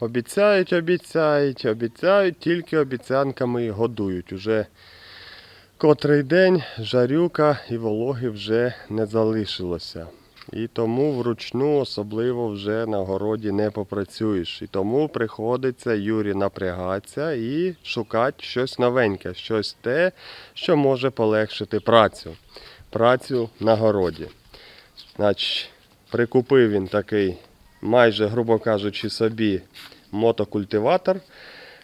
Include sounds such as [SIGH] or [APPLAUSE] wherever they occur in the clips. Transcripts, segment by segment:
Обіцяють, обіцяють, обіцяють, тільки обіцянками годують. Уже котрий день жарюка і вологи вже не залишилося. І тому вручну особливо вже на городі не попрацюєш. І тому приходиться Юрі напрягатися і шукати щось новеньке, щось те, що може полегшити працю. Працю на городі. Значить, прикупив він такий, майже, грубо кажучи, собі мотокультиватор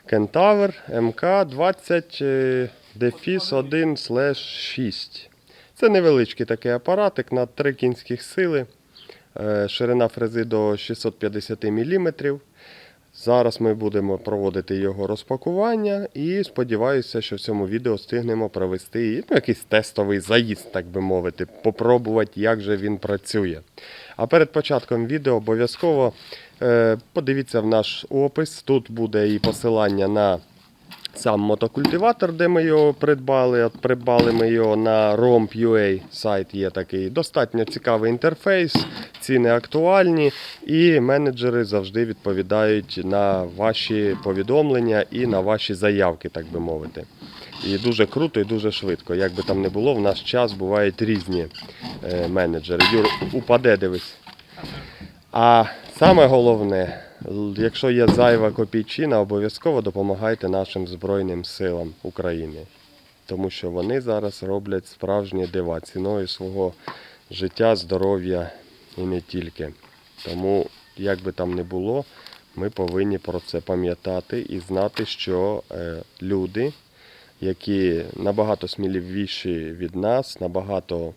Кентавр МК 20 е, дефіс 1 6. Це невеличкий такий апаратик на 3 кінських сили. Е, Ширина фрези до 650 мм. Зараз ми будемо проводити його розпакування і сподіваюся, що в цьому відео встигнемо провести ну, якийсь тестовий заїзд, так би мовити, попробувати, як же він працює. А перед початком відео обов'язково е, подивіться в наш опис. Тут буде і посилання на сам мотокультиватор, де ми його придбали. От придбали ми його на ROM.ua, сайт є такий. Достатньо цікавий інтерфейс, ціни актуальні, і менеджери завжди відповідають на ваші повідомлення і на ваші заявки, так би мовити. І дуже круто і дуже швидко. Як би там не було, в наш час бувають різні е, менеджери. Юр, упаде, дивись. А саме головне, якщо є зайва копійчина, обов'язково допомагайте нашим Збройним силам України. Тому що вони зараз роблять справжні дива ціною свого життя, здоров'я і не тільки. Тому, як би там не було, ми повинні про це пам'ятати і знати, що е, люди, які набагато сміливіші від нас, набагато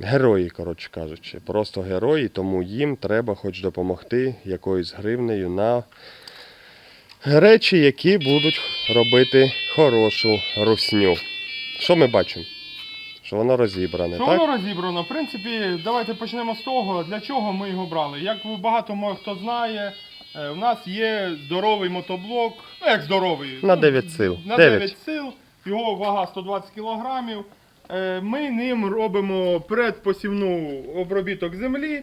Герої, коротше кажучи, просто герої, тому їм треба хоч допомогти якоюсь гривнею на речі, які будуть робити хорошу русню. Що ми бачимо? Що воно розібране, Що так? воно розібрано? В принципі, давайте почнемо з того, для чого ми його брали. Як багато може хто знає, е, у нас є здоровий мотоблок, ну як здоровий. На ну, 9 сил. На 9. 9 сил, його вага 120 кг. Ми ним робимо предпосівну обробіток землі.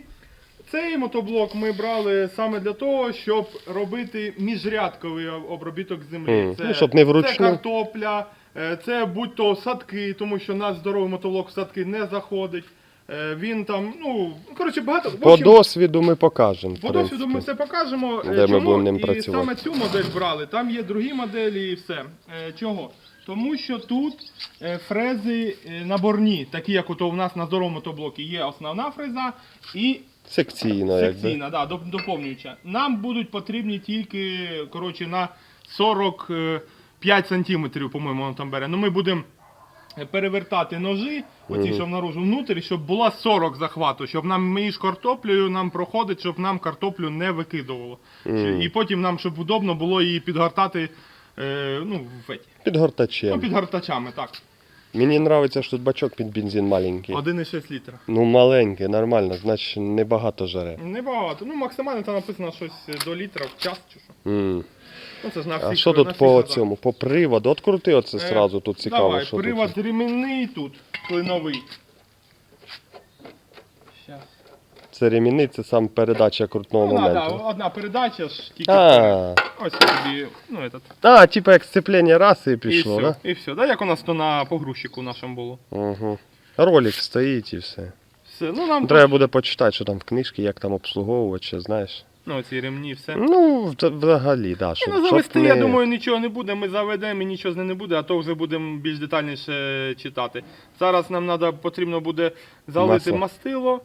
Цей мотоблок ми брали саме для того, щоб робити міжрядковий обробіток землі. Мгм. Ну, щоб не Це картопля, е, це будь-то садки, тому що наш здоровий мотоблок в садки не заходить. Е, Він там, ну, коротше, багато. По общем, досвіду ми покажемо. по досвіду ми все покажемо. Е, Де ми Чому? будемо ним і працювати. саме цю модель брали. Там є другі моделі і все. Е, Чого? Тому що тут е, фрези е, наборні, такі як ото у нас на здоровому мотоблокі є основна фреза і Секційно, якби. секційна, да, доп- доповнююча. Нам будуть потрібні тільки коротше, на 45 сантиметрів, по-моєму, воно там бере. Ну ми будемо перевертати ножі, оці, Мгм. що наружу внутрі, щоб була 40 захвату, щоб нам між картоплею нам проходить, щоб нам картоплю не викидувало. Мгм. І потім нам, щоб удобно було її підгортати е, ну, в еті. Під ну, під гортачами, так. Мені подобається, що тут бачок під бензин маленький. 1,6 літра. Ну, маленький, нормально, значить небагато жаре. Небагато. Ну, максимально там написано щось до літра в час чи що. М. Ну, це ж на А всіх- що на тут всіх по газах. цьому? По приводу? От крути оце Е, сразу, тут цікаво, Давай, що привод тут. ремінний тут, клиновий. Щас. Це ремінний, це сам передача крутного Ну, да, да, одна передача ж тільки. А, Ось тобі, ну этот. а, типа як сцеплення раз і І пішло, все, да? і все. Да, як у нас то на погрузчику нашому було. Угу. Ролик стоїть і все. Все, ну нам Треба буде почитати, що там в книжці, як там обслуговувати, ще, знаєш. ну, ці ремні, все. Ну, взагалі, да, щоб, ну, щоб завести, не... я думаю, нічого не буде. Ми заведемо і нічого з ним не буде, а то вже будемо більш детальніше читати. Зараз нам надо, потрібно буде залити Масло. мастило.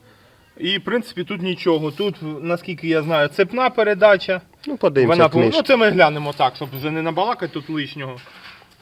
І, в принципі, тут нічого. Тут, наскільки я знаю, цепна передача. Ну, подивимося Вона, в ну це ми глянемо так, щоб вже не набалакати тут лишнього.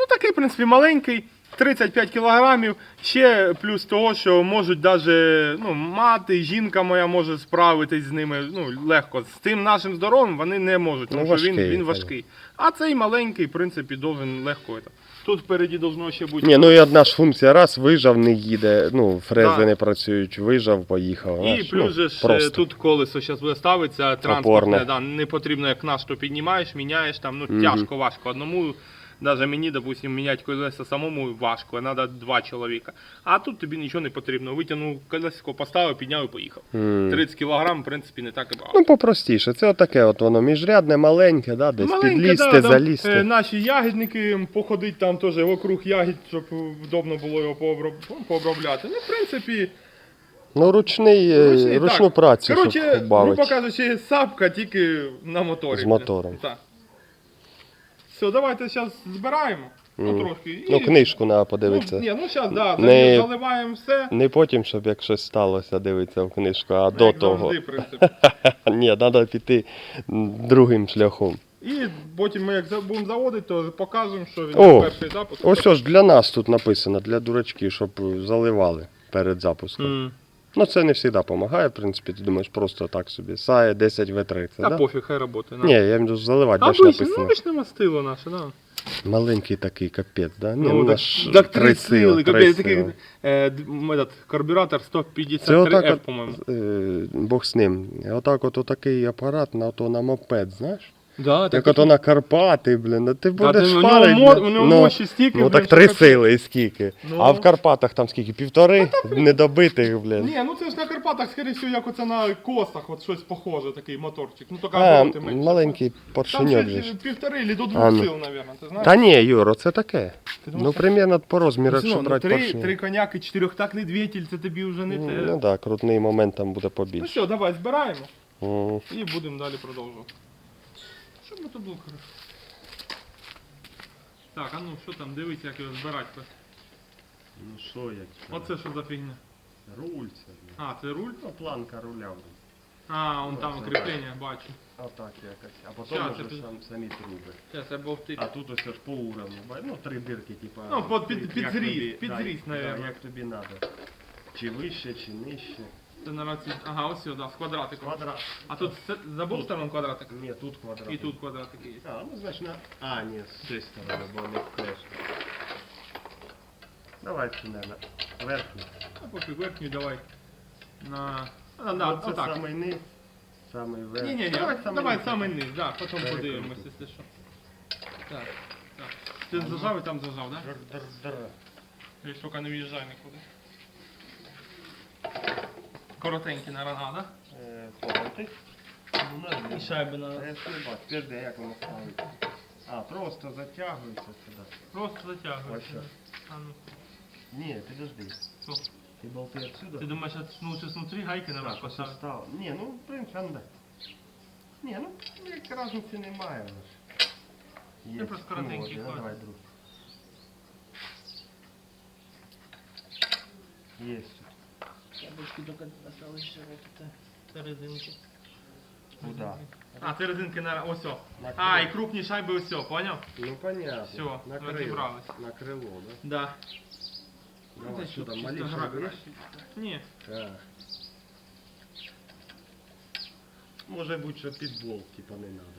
Ну такий, в принципі, маленький, 35 кілограмів. Ще плюс того, що можуть даже, ну, мати, жінка моя може справитись з ними ну, легко. З тим нашим здоровим вони не можуть, тому Ну, що він, важкий, він важкий. А цей маленький, в принципі, должен легко. Тут впереді должно ще бути. Ні, ну і одна ж функція, раз вижав, не їде, ну, фрези Так. не працюють, вижав, поїхав. І знаєш, плюс ну, же ж е, просто. тут колесо зараз буде ставитися, Опорне. транспортне, да, не потрібно як наш, то піднімаєш, міняєш там, ну тяжко, важко. Одному Навіть мені, допустим, міняти колеса самому важко, треба два чоловіка. А тут тобі нічого не потрібно. Витягнув колесико, поставив, підняв і поїхав. М. 30 кг, в принципі, не так і багато. Ну, попростіше. Це отаке, от воно міжрядне, маленьке, да, десь Маленьке, підлізти, да, там, е, наші ягідники походить там теж вокруг ягід, щоб вдобно було його пооброб- ну, пообробляти. Ну, в принципі, Ну, ручний, е, ручний, ручну так. працю, Коротше, грубо кажучи, сапка тільки на моторі. З мотором. Так. Все, давайте зараз збираємо. Ну, трошки. І, Ну, книжку треба подивитися. Ну, ні, ну зараз, да, Не- заливаємо все. Не потім, щоб як щось сталося, дивитися в книжку, а Ну, до як того. Завжди. [LAUGHS] Ні, треба піти другим шляхом. І потім ми як будемо заводити, то покажемо, що він О, перший запуск. Ось ось для нас тут написано, для дурачків, щоб заливали перед запуском. М. Ну це не завжди допомагає, в принципі, ти думаєш просто так собі. Сає 10 в3, це, Та да? пофіг, хай роботи. Ні, я їм заливати, бачиш, Обичне, ну написано. обичне мастило наше, да. Маленький такий капець, да? Ні, Ну, так, так три сили, капець, такий, е, этот, карбюратор Це 153F, отак, от, по-моєму. е, Бог з ним. Отак от такий апарат на, ото, на мопед, знаєш? Да, Як ото на Карпати, блін, ну ти будеш ти- у нього шпарить, мо- блін. у нього ну, мощі стільки, ну блін, так що три капець. сили і скільки. Ну. А в Карпатах там скільки? Півтори недобитих, блін. Ні, ну це ж на Карпатах, скоріше всього, як оце на костах, от щось похоже, такий моторчик. Ну, тільки А, менше. маленький Там поршеньок же ж. півтори чи до двох А, ну. сил, мабуть, ти знаєш? Та ні, Юро, це таке. Ти думаєш, Ну, так? примерно по розміру, Ну, якщо ну, брати три, поршень. три коняки, чотирьохтактний двигатель, це тобі вже не те. Ну так, крутний момент там буде Ну побільше. все, давай збираємо М. і будемо далі продовжувати. Щоб тут було хорошо. Так, а ну що там, дивись, як його збирати. Ну що як? Оце що за фігня? Руль це. А, це руль? Ну, планка руля. А, он там Оце. кріплення, бачу. Отак якось. А потім Щас, вже під- сам, самі труби. Зараз я бовти. А тут ось ж по уровню. ба- Ну, три дирки, типа. Ну, під- під- як під тобі- зріз, да, зріз, да, наверно. Як тобі треба. Чи вище, чи нижче. Це на ці... Ага, ось сюди, з квадратиком. Квадрат. А тут це, з обох Тут. сторон квадратик. Ні, тут квадрат. І тут квадратики є. А, ну значить на... А, ні, з цієї сторони, бо не вклеш. Давай цю, наверное, верхню. А поки верхню давай. На. А, на, це отак. самий низ, самий верх. Ні, ні, ні, Давай давай, низ. самий низ, да, потім Перекрути. подивимося, якщо що. Так, так. Ти зажав і там зажав, да? Др-др-др. Я поки не в'їжджай нікуди. Коротенький на рана, да? Е. Ну, на І шайби на. Я не бачу, підожди, як воно ставиться. А, просто затягується сюди. Просто. Ось. А ну. Ні, підожди. Що? Ти болти отсюда? Ти думаєш, ну, щось внутрі гайки наверх Так, поставити? став. Ні, ну, в принципі, ну, да. Ні, ну, як разниці немає. ну ж. Є. Ну, просто коротенький Ну, от, ход. Давай, друг. Есть. Яблочки тільки осталось ще вот це резинки. Куда? А, це резинки на ось. о. На А, і крило. крупні шайби ось, о, поняв? Ну, понятно. Всё, на крыло. разобрались. На крыло, да? Да. Давай, Це сюда, чисто малейший грабель. берешь? Ні. Так. Може бути, що підбол, типа, не надо.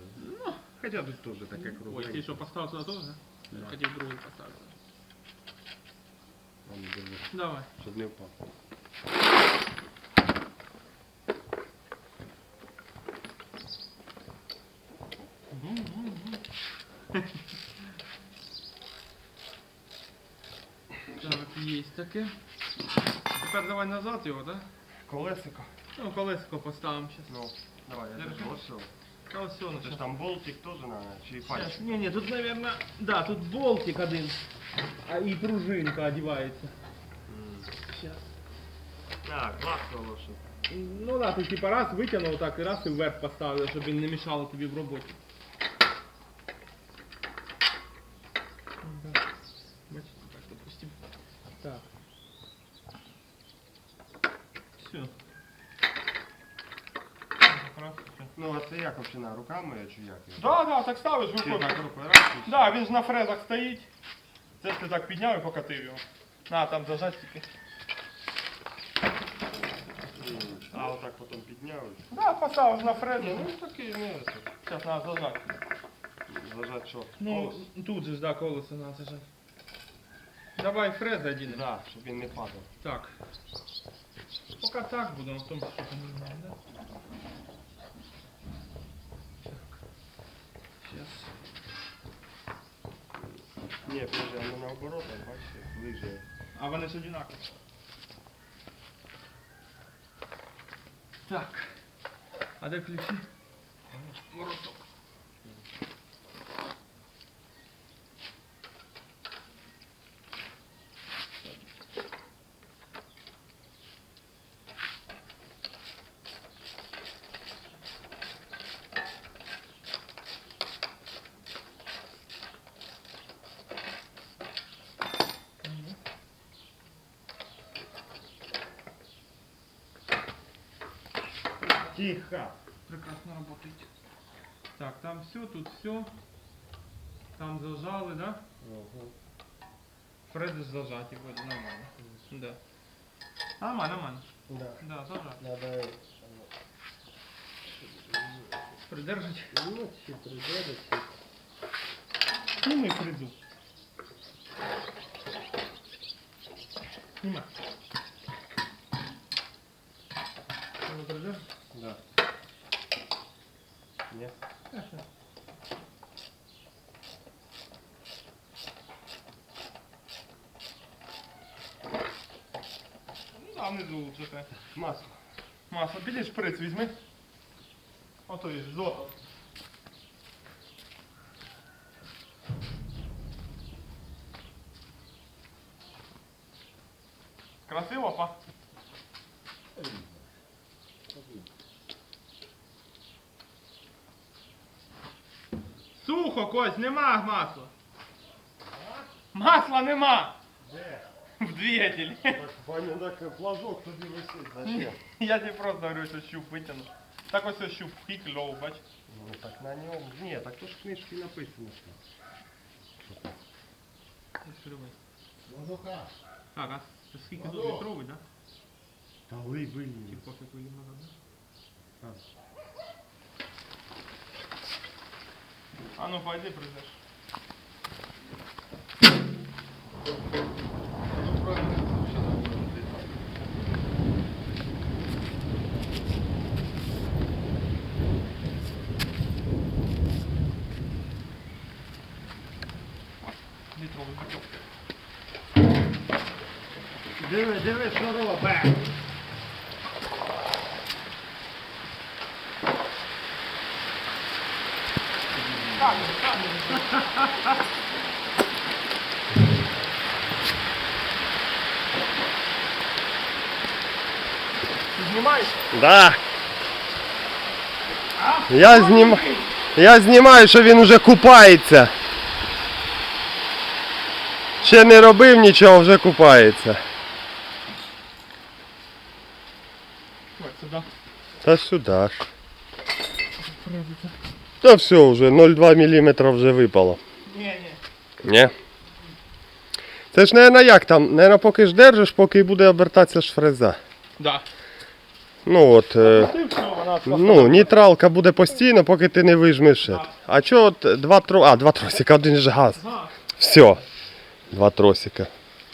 Ну, хоча тут теж таке Ой, кругленьке. ти що поставив сюди теж, да? Да. Хотів другий поставити. А ну, держи, Давай. щоб не впав. Так, є таке. Тепер давай назад його, да? Колесико. Ну, колесико поставимо зараз. Ну, давай, я Держи. все. Та ось все, Це ж там болтик теж надо, чи пальчик? Не, не, тут, наверное, да, тут болтик один, а и пружинка одевается. Сейчас. Так, класно лошадь. Ну да, ти типа раз витягнув так і раз і вверх поставив, щоб він не мішало тобі в роботі. Да. Бачите, так, допустим. Так. Все. Ну, а це руками чи як? його? Да, да, так ставиш, Чи виходить. так рукою раз? і все? Да, він ж на фрезах стоїть. Це ж ти так підняв і покатив його. На, там зажать тільки. М, А отак потім підняв. Да, поставив на фрезу. Ні, ну такий не це. Сейчас надо зажать. Зажать що? Ну, Колесо? тут же ж, да, колесо надо зажать. Давай фреза один. Да, щоб він не падав. Так. Пока так будем, потом что-то не знаю, да? Так. Сейчас. воно наоборот, а ближе. А вони ж одинакові. Так. А де ключі? Вороток. Тихо. Прекрасно работает. Так, там все, тут все. Там зажали, да? Фрези зажаті, вроде нормально. Да. Нормально, нормально. Да. Да, зажаті. Надо Придержать. ну, чи придержать, Сніми фрезу. Снимай. Надо придержать? Да. Нет? Хорошо. Ну, да, внизу лучше. Масло. Масло, Бери шприц візьми. Ото є золото. Сухо, Кость, нема масла. Масла нема! Де? В двигателі. Так, Ваня, так флажок тобі висить. Зачем? Я тебе просто говорю, що щуп витягну. Так ось ось щуп і кльов, бач. Ну так на ньому. Ні, так то ж в книжці написано. що. Воздуха. Так, а це скільки Алло. тут літровий, да? Та ви Чи блін. пофіг їм надо, да? А ну пойди прийдеш. Диви, диви, що робить. Знімаєш? Да. Я знімаю. Я знімаю, що він уже купається. Ще не робив нічого, вже купається. Ось сюди. Та сюди ж. Та все, вже 0,2 мм вже випало. Ні, ні. Ні. Це ж, наверное, як там? Наверное, поки ж держиш, поки буде обертатися ж фреза. Да. Ну от. Е... Ну, нейтралка буде постійно, поки ти не вижмеш. це. А чого от два тро... А, два тросика, один же газ. Ага. Все. Два тросика.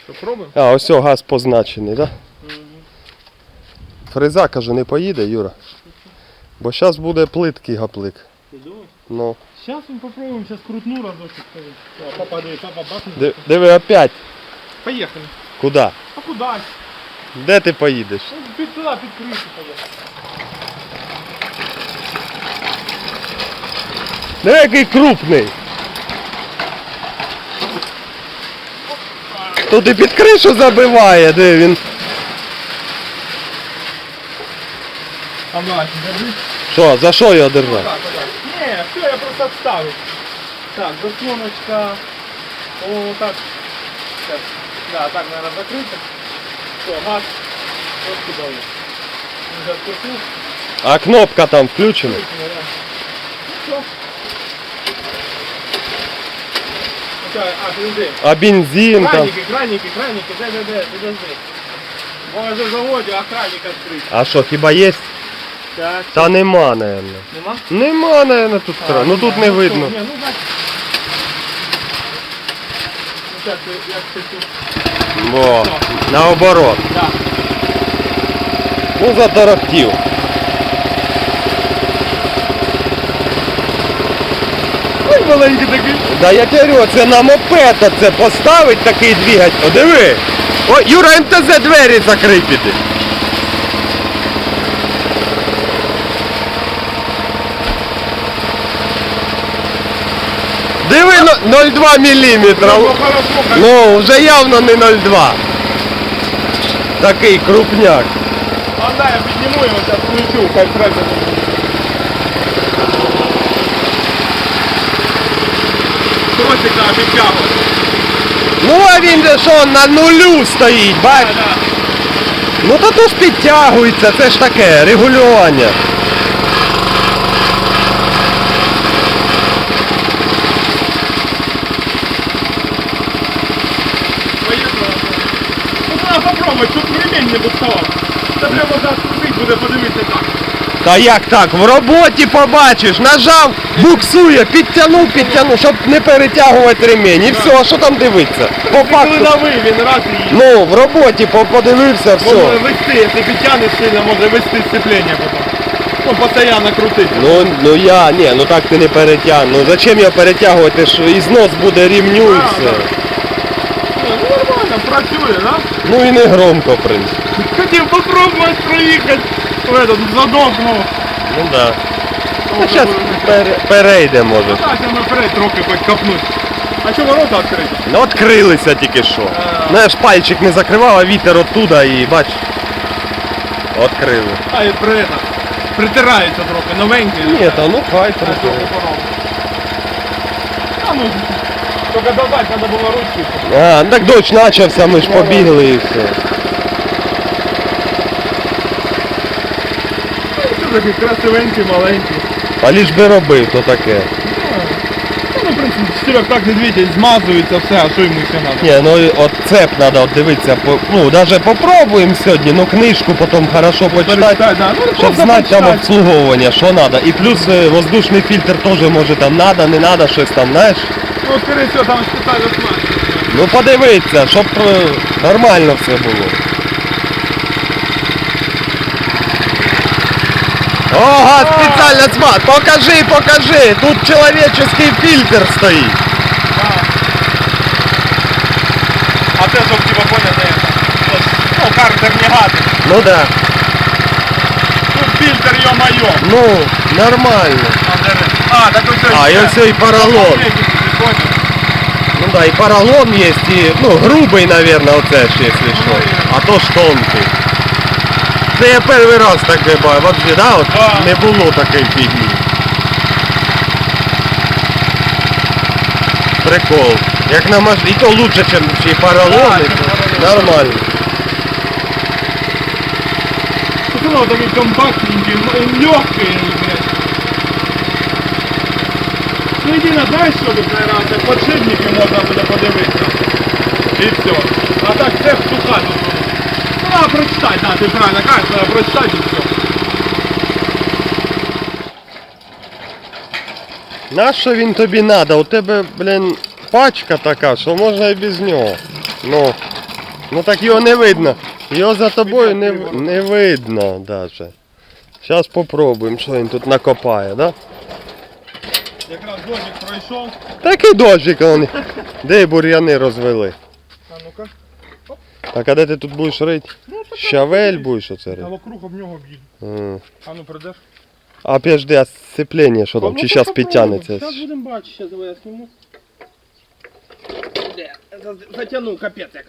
Що, пробуємо? А, ось о, газ позначений, так? Да? Фреза, каже, не поїде, Юра. Бо зараз буде плиткий гаплик. Ну. Сейчас мы попробуем, сейчас крутну разочек. О, папа, диви, папа бахнет. Ди- Диви опять. Поехали. Куди? А куда? Де ти поїдеш? Ну, під туда, під крышу поехали. Ну який крупний. Тут і під кришу забиває, де він. А давай, держи. Що, за що його держати? Так, просто отставил. Так, заслоночка. О, так. Сейчас. Да, так, наверное, закрыто. Все, газ. Вот сюда уже. Сейчас крутну. А кнопка там включена. наверное. Ну, все. Так, а, подожди. А бензин там. Краники, краники, краники, дай, дай, дай, подожди. Може заводі охранник відкрити. А що, хіба є? Так. Та нема, наверное. Нема? Нема, наверное, тут кра- Ну тут не видно. Ні, ну. Ну так, як тут. Бо, наоборот. Так. Ну затарахтів. Ой, маленький такий. Да я говорю, це на мопед це поставить такий двигать. О, диви. О, Юра, МТЗ двері закрий піди. Диви, ну, 0,2 міліметра. Ну. Ну, вже явно не 0,2. Такий крупняк. А да, я підніму його, зараз включу, хай прете. Тросика підтягує. Ну, а він же що на нулю стоїть, бач? Ну то ж підтягується, це ж таке, регулювання. Поїхали. Ну треба попробувати, тут не доставав. Це треба зараз буде подивитися так. Та як так? В роботі побачиш, нажав, буксує, підтягнув, підтягнув, щоб не перетягувати ремінь. І все, а що там дивиться? По Коли факту. він раз і їде. Ну, в роботі по- подивився, Може все. вести, якщо підтягнеш сильно, може вести сцеплення потім. Ну, постійно крутити. Ну, ну я, ні, ну так ти не перетягну. Ну зачем його перетягувати, що і знос буде рівню і все. Ну, нормально, працює, да? Ну і не громко, в принципі. Хотів попробувати проїхати в этот, в задок, ну. Ну да. Ну, Ну, зараз перейде може. Так, я наперед трохи хоч копнуть. А що ворота відкриті? Ну, відкрилися тільки що. А. Знаєш, пальчик не закривав, а вітер оттуда і бач. Відкрили. А, і при это, притирається трохи, новенький. Ні, та ну хай трохи. А, ну, тільки додати, треба було ручки. А, ну так дощ почався, ми ж побігли і все. Це такий красивенький, маленький. А ліж би робив, то таке. Ну, в принципі, чотирьох так не двітять, змазується все, а що йому ще треба? Ні, ну і от цеп треба от дивитися, по- ну навіть попробуємо сьогодні, ну книжку потім хорошо почитати. Да. Ну, Щоб просто знати там обслуговування, що треба. І плюс е, воздушний фільтр теж може там треба, не треба, щось там, знаєш. Ну, скорее всего, там специально смазка. Ну подивитися, щоб е, нормально все було. Ого, спеціальна смат. Покажи, покажи. Тут чоловічий фільтр стоїть. А це щоб типа поняти, ось, ну, картер не гати. Ну да. Тут фільтр, йо-майо. Ну, нормально. А, де ви? А, так ось А, і ось і поролон. Ну да, і поролон є, і, ну, грубий, наверное, оце ж, якщо що. А то ж тонкий. Це я перший раз так бачу. Вообще, да, от Да. не було такої фігні. Прикол. Як на машині, і то лучше, ніж і поролони, чим то поролон. нормально. Ну, компактненький, ну, легкий, блядь. Що тут, наверное, це подшипники можна буде подивитися. І все. А так це суха тут. Ну, треба прочитати, да, ти правильно кажеш, треба прочитати і все. Нащо він тобі треба? У тебе, блін, пачка така, що можна і без нього. Ну, ну так його не видно. Його за тобою не, не видно даже. Зараз попробуємо, що він тут накопає, да? Якраз дощик пройшов. Такий дощик он. Де бур'яни розвели. А ну-ка. Так, а де ти тут будеш рити? Ну, Щавель будеш оце А рити? вокруг об нього б'ють. А ну придеш? А підожди, а сцеплення що там? Чи зараз підтягнеться? Зараз будемо бачити, зараз давай я сніму. Де? Затягнув капець як.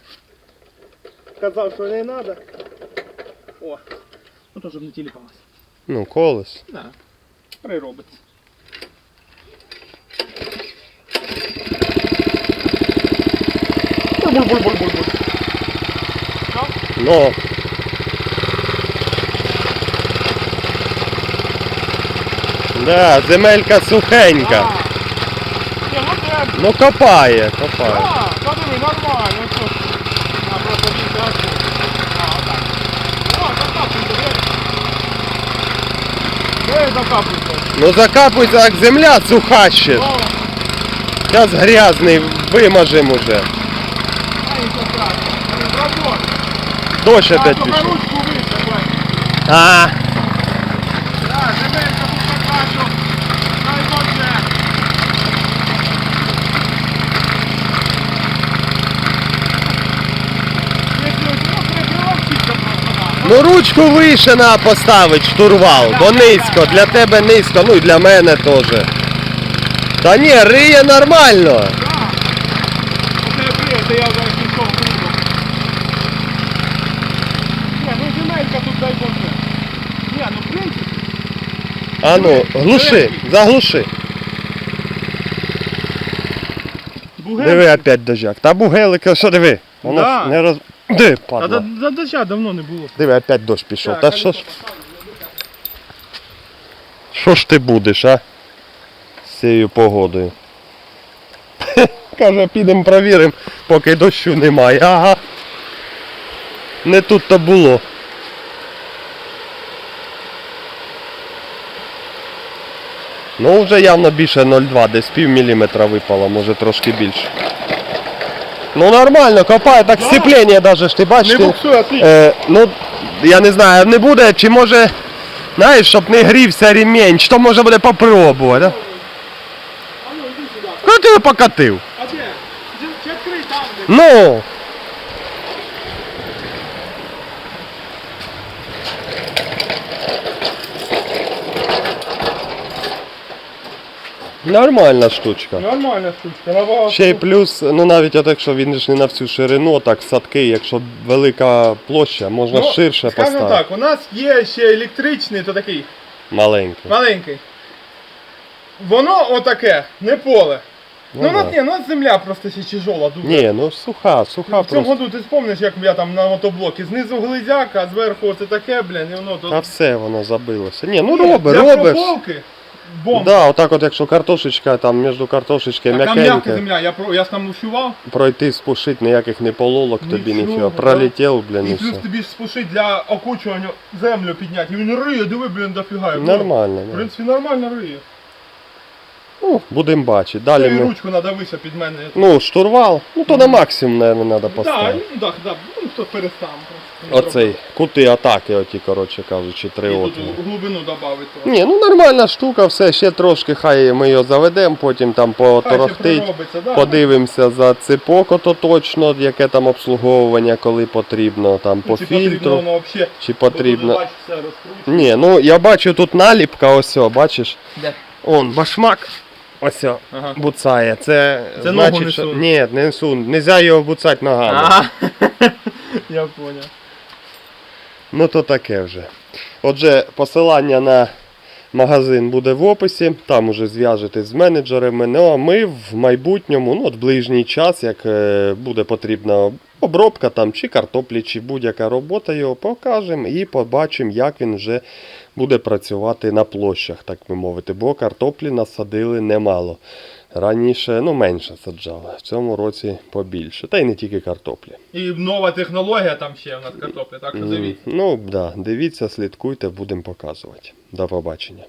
Казав, що не треба. О. Ну щоб не тіліпалось. Ну, колес. Да. Приробиться. Буль-буль-буль-буль-буль. Ну. Да, земелька сухенька. Ні, ну це... Ну копає, копає. А, подиви, нормально. ну що. А, просто він красив. А, отак. О, закапуйте, де? Де закапуйте? Ну закапується, як земля суха ще. О, Зараз грязний, вимажем уже. Дощ опять пішов. А. Ну ручку вище треба поставити штурвал, бо низько, для тебе низько, ну і для мене теж. Та ні, риє нормально. я вже... А ну, глуши, заглуши. Диви опять дожак. Та бугелика, що диви? Воно Да. ж не роз. Диви, А падла. до, до доща давно не було. Диви, опять дощ пішов. Так, Та що ну, ж? Що ж ти будеш, а? З цією погодою. [LAUGHS] Каже, підемо провіримо, поки дощу немає. Ага. Не тут то було. Ну вже явно більше 0,2, десь пів міліметра випало, може трошки більше. Ну нормально, копає, так сцеплення навіть ж ти бачиш. Не ти- буксує, отлично. Е, ну, я не знаю, не буде, чи може, знаєш, щоб не грівся ремінь, то може буде попробувати. Да? А ну. Куди ти його покатив? А де? Чи відкрий там, де? Ну. Нормальна штучка. Нормальна штучка, набагато. Ще й плюс, ну навіть от якщо він ж не на всю ширину, так садки, якщо велика площа, можна ширше Ну, скажімо поставити. так, у нас є ще електричний, то такий Маленький. маленький. Воно отаке, не поле. Ну, Ну, ну, да. ні, ну земля просто ще тяжола дуже. Ні, ну суха, суха В цьому просто. году ти спомниш, як я там на мотоблокі. Знизу глизяк, а зверху оце таке, блін, і воно тут. все воно забилося. Ні, ну роби, для робиш. прополки бомба. Да, отак от якщо картошечка там між картошечки Така м'яка м'якенька, земля, я, про- я ж там ушивав. пройти спушить, ніяких не пололок тобі Нічого, ніфіга. да. Пролетів, блін, І і плюс все. тобі ж спушить для окучування землю підняти. І він риє, диви, блін, дофіга. як Нормально. В да. принципі, нормально риє. Ну, будемо бачити. Далі і ми. ручку надавися під мене. Ну, штурвал, ну то на максимум, мабуть, треба Так, поставити. ну так, так, ну хто перестав. просто. Оцей, кути атаки, оті, коротше кажучи, І три тут отвори. глибину додати. Ні, ну нормальна штука, все, ще трошки хай ми його заведемо, потім там поторохтить. да? Подивимося за ципок, ото точно, яке там обслуговування, коли потрібно, там по Чи потрібно фільтру, воно взагалі. чи потрібно. Бачиш, все розкручує. Ні, ну я бачу тут наліпка, ось, о, бачиш. Де? Он, башмак. Ось о, Ага. буцає. Це, Це значить, ногу не що... сунь. Ні, не сун. Нельзя його буцати ногами. Ага. [LAUGHS] Я понял. Ну то таке вже. Отже, посилання на магазин буде в описі, там уже зв'яжетесь з менеджерами. Ну а ми в майбутньому, ну от в ближній час, як е, буде потрібна обробка там, чи картоплі, чи будь-яка робота, його покажемо і побачимо, як він вже буде працювати на площах, так би мовити. Бо картоплі насадили немало. Раніше ну, менше саджали, в цьому році побільше. Та й не тільки картоплі. І нова технологія там ще в нас картоплі, так що дивіться. Ну, да, дивіться, слідкуйте, будемо показувати. До побачення.